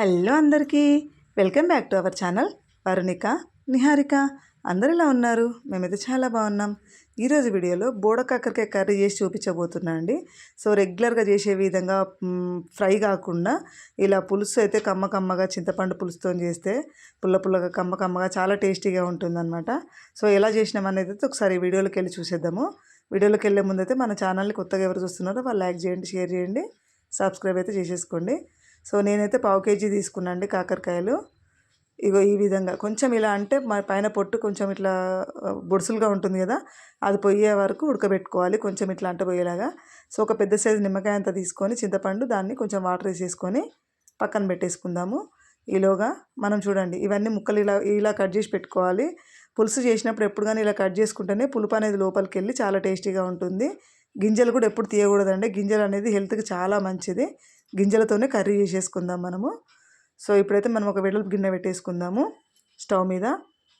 Hello అందరికీ. Welcome back to our channel Varunika Niharika. అందరు ఎలా ఉన్నారు? మేమైతే చాలా బాగున్నాం. ఈరోజు వీడియోలో బోడ కాకరకాయ కర్రీ చేసి చూపించబోతున్నా అండి. సో రెగ్యులర్గా చేసే విధంగా ఫ్రై కాకుండా ఇలా పులుసు అయితే కమ్మ కమ్మగా చింతపండు పులుసుతో చేస్తే పుల్ల పుల్లగా కమ్మ కమ్మగా చాలా టేస్టీగా ఉంటుందన్నమాట. సో ఎలా చేసినామనేది అయితే ఒకసారి వీడియోలోకి వెళ్ళి చూసేద్దాము. వీడియోలోకి వెళ్ళే ముందైతే మన ఛానల్ని కొత్తగా ఎవరు చూస్తున్నారో వాళ్ళు లైక్ చేయండి షేర్ చేయండి సబ్స్క్రైబ్ అయితే చేసేసుకోండి. సో నేనైతే పావు కేజీ తీసుకున్నాండి కాకరకాయలు. ఇగో ఈ విధంగా. కొంచెం ఇలా అంటే మా పైన పొట్టు కొంచెం ఇట్లా బొడుసులుగా ఉంటుంది కదా అది పోయే వరకు ఉడకబెట్టుకోవాలి కొంచెం ఇట్లా అంట పోయేలాగా. సో ఒక పెద్ద సైజు నిమ్మకాయ అంతా తీసుకొని చింతపండు దాన్ని కొంచెం వాటర్ వేసేసుకొని పక్కన పెట్టేసుకుందాము. ఈలోగా మనం చూడండి ఇవన్నీ ముక్కలు ఇలా ఇలా కట్ చేసి పెట్టుకోవాలి. పులుసు చేసినప్పుడు ఎప్పుడు కానీ ఇలా కట్ చేసుకుంటేనే పులుపు అనేది లోపలికి వెళ్ళి చాలా టేస్టీగా ఉంటుంది. గింజలు కూడా ఎప్పుడు తీయకూడదండి. గింజలు అనేది హెల్త్కి చాలా మంచిది. గింజలతోనే కర్రీ చేసేసుకుందాం మనము. సో ఇప్పుడైతే మనం ఒక వెడల్పు గిన్నె పెట్టేసుకుందాము. స్టవ్ మీద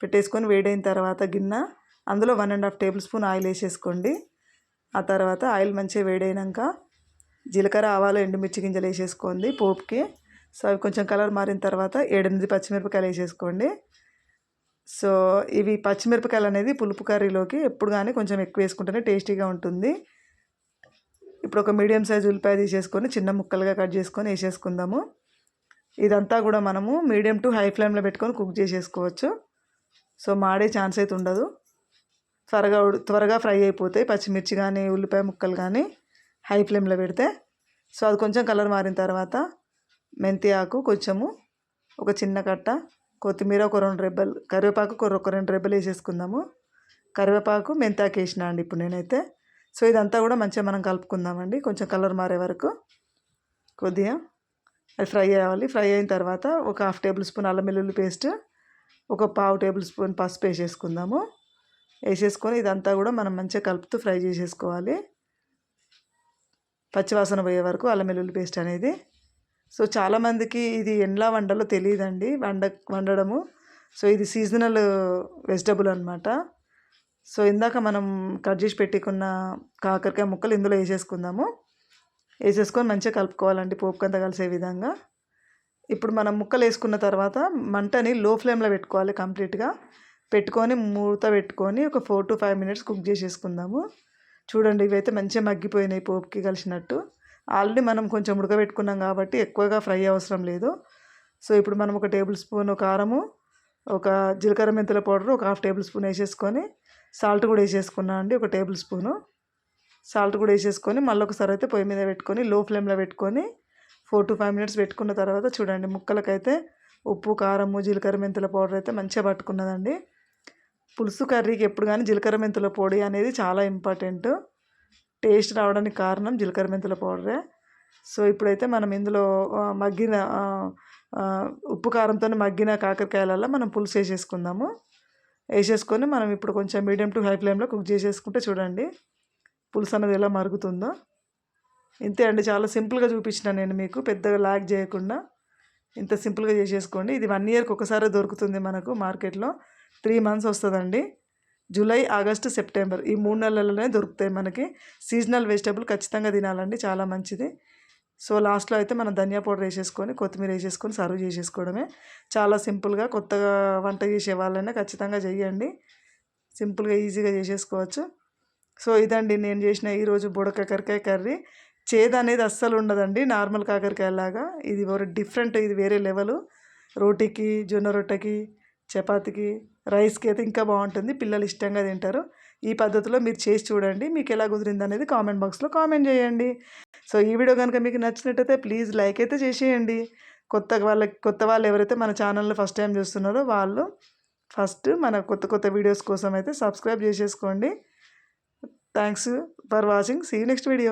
పెట్టేసుకొని వేడైన తర్వాత గిన్నె అందులో one and half tablespoon oil వేసేసుకోండి. ఆ తర్వాత ఆయిల్ మంచిగా వేడైనాక జీలకర్ర ఆవాలు ఎండుమిర్చి గింజలు వేసేసుకోండి పోపుకి. సో అవి కొంచెం కలర్ మారిన తర్వాత ఏడెనిమిది పచ్చిమిరపకాయలు వేసేసుకోండి. సో ఇవి పచ్చిమిరపకాయలు అనేది పులుపు కర్రీలోకి ఎప్పుడు కానీ కొంచెం ఎక్కువ వేసుకుంటేనే టేస్టీగా ఉంటుంది. ఇప్పుడు ఒక మీడియం సైజ్ ఉల్లిపాయ తీసేసుకొని చిన్న ముక్కలుగా కట్ చేసుకొని వేసేసుకుందాము. ఇదంతా కూడా మనము మీడియం టు హై ఫ్లేమ్లో పెట్టుకొని కుక్ చేసేసుకోవచ్చు. సో మాడే ఛాన్స్ అయితే ఉండదు. త్వరగా త్వరగా ఫ్రై అయిపోతాయి. పచ్చిమిర్చి కానీ ఉల్లిపాయ ముక్కలు కానీ హై ఫ్లేమ్లో పెడితే. సో అది కొంచెం కలర్ మారిన తర్వాత మెంతి ఆకు కొంచెము ఒక చిన్న కట్ట కొత్తిమీర ఒక రెండు రెబ్బలు కరివేపాకు ఒక రెండు రెబ్బలు వేసేసుకుందాము. కరివేపాకు మెంతాకు వేసిన అండి ఇప్పుడు నేనైతే. సో ఇదంతా కూడా మంచిగా మనం కలుపుకుందామండి. కొంచెం కలర్ మారే వరకు. కొద్దిగా అది ఫ్రై అవ్వాలి. ఫ్రై అయిన తర్వాత ఒక హాఫ్ టేబుల్ స్పూన్ అల్లం వెల్లుల్లి పేస్ట్ ఒక పావు టేబుల్ స్పూన్ పసుపు వేసేసుకుందాము. వేసేసుకొని ఇదంతా కూడా మనం మంచిగా కలుపుతూ ఫ్రై చేసేసుకోవాలి. పచ్చివాసన పోయే వరకు అల్లం వెల్లుల్లి పేస్ట్ అనేది. సో చాలామందికి ఇది ఎండ్లా వండలో తెలియదండి. వండ వండడము. సో ఇది సీజనల్ వెజిటబుల్ అనమాట సో ఇందాక మనం కట్ చేసి పెట్టుకున్న కాకరకాయ ముక్కలు ఇందులో వేసేసుకుందాము. వేసేసుకొని మంచిగా కలుపుకోవాలండి పోపుకంతా కలిసే విధంగా. ఇప్పుడు మనం ముక్కలు వేసుకున్న తర్వాత మంటని లో ఫ్లేమ్లో పెట్టుకోవాలి కంప్లీట్గా. పెట్టుకొని మూత పెట్టుకొని ఒక four to five minutes cook చేసేసుకుందాము. చూడండి ఇవైతే మంచిగా మగ్గిపోయినాయి పోపుకి కలిసినట్టు. ఆల్రెడీ మనం కొంచెం ఉడకబెట్టుకున్నాం కాబట్టి ఎక్కువగా ఫ్రై అవసరం లేదు. సో ఇప్పుడు మనం ఒక టేబుల్ స్పూన్ కారము ఒక జీలకర్ర మెంతుల పౌడర్ ఒక హాఫ్ టేబుల్ స్పూన్ వేసేసుకొని సాల్ట్ కూడా వేసేసుకున్నా అండి ఒక టేబుల్ స్పూను. సాల్ట్ కూడా వేసేసుకొని మళ్ళీ ఒకసారి అయితే పొయ్యి మీద పెట్టుకొని లో ఫ్లేమ్లో పెట్టుకొని ఫోర్ టు ఫైవ్ మినిట్స్ పెట్టుకున్న తర్వాత చూడండి ముక్కలకైతే ఉప్పు కారము జీలకర్ర మెంతుల పౌడర్ అయితే మంచిగా పట్టుకున్నదండి. పులుసు కర్రీకి ఎప్పుడు కానీ జీలకర్ర మెంతుల పొడి అనేది చాలా ఇంపార్టెంట్. టేస్ట్ రావడానికి కారణం జీలకర్ర మెంతుల పౌడరే. సో ఇప్పుడైతే మనం ఇందులో మగ్గిన ఉప్పు కారంతో మగ్గిన కాకరకాయలలో మనం పులుసు వేసేసుకుందాము. వేసేసుకొని మనం ఇప్పుడు కొంచెం మీడియం టు హై ఫ్లేమ్లో కుక్ చేసేసుకుంటే చూడండి పులుసు అన్నది ఎలా మరుగుతుందో. ఇంతే అండి చాలా సింపుల్గా చూపించిన నేను మీకు పెద్దగా లాగ్ చేయకుండా ఇంత సింపుల్గా చేసేసుకోండి. ఇది వన్ ఇయర్కి ఒకసారి దొరుకుతుంది మనకు మార్కెట్లో. త్రీ మంత్స్ వస్తుందండి. జూలై ఆగస్టు సెప్టెంబర్ ఈ మూడు నెలలనే దొరుకుతాయి మనకి. సీజనల్ వెజిటబుల్ ఖచ్చితంగా తినాలండి చాలా మంచిది. సో లాస్ట్లో అయితే మనం ధనియా పౌడర్ వేసేసుకొని కొత్తిమీర వేసేసుకొని సర్వ్ చేసేసుకోవడమే. చాలా సింపుల్గా కొత్తగా వంట చేసే వాళ్ళైనా ఖచ్చితంగా చేయండి సింపుల్గా ఈజీగా చేసేసుకోవచ్చు. సో ఇదండి నేను చేసిన ఈరోజు బుడకాకరకాయ కర్రీ. చేదు అనేది అస్సలు ఉండదండి నార్మల్ కాకరకాయలాగా ఇది ఒక డిఫరెంట్ ఇది వేరే లెవెలు. రోటీకి జొన్న రొట్టెకి చపాతీకి రైస్కి అయితే ఇంకా బాగుంటుంది. పిల్లలు ఇష్టంగా తింటారు. ఈ పద్ధతిలో మీరు చేసి చూడండి. మీకు ఎలా కుదిరింది అనేది కామెంట్ బాక్స్లో కామెంట్ చేయండి. సో ఈ వీడియో కనుక మీకు నచ్చినట్టయితే ప్లీజ్ లైక్ అయితే చేసేయండి. కొత్త వాళ్ళకి కొత్త వాళ్ళు ఎవరైతే మన ఛానల్ని ఫస్ట్ టైం చూస్తున్నారో వాళ్ళు ఫస్ట్ మన కొత్త కొత్త వీడియోస్ కోసం అయితే సబ్స్క్రైబ్ చేసేసుకోండి. Thanks for watching. See next video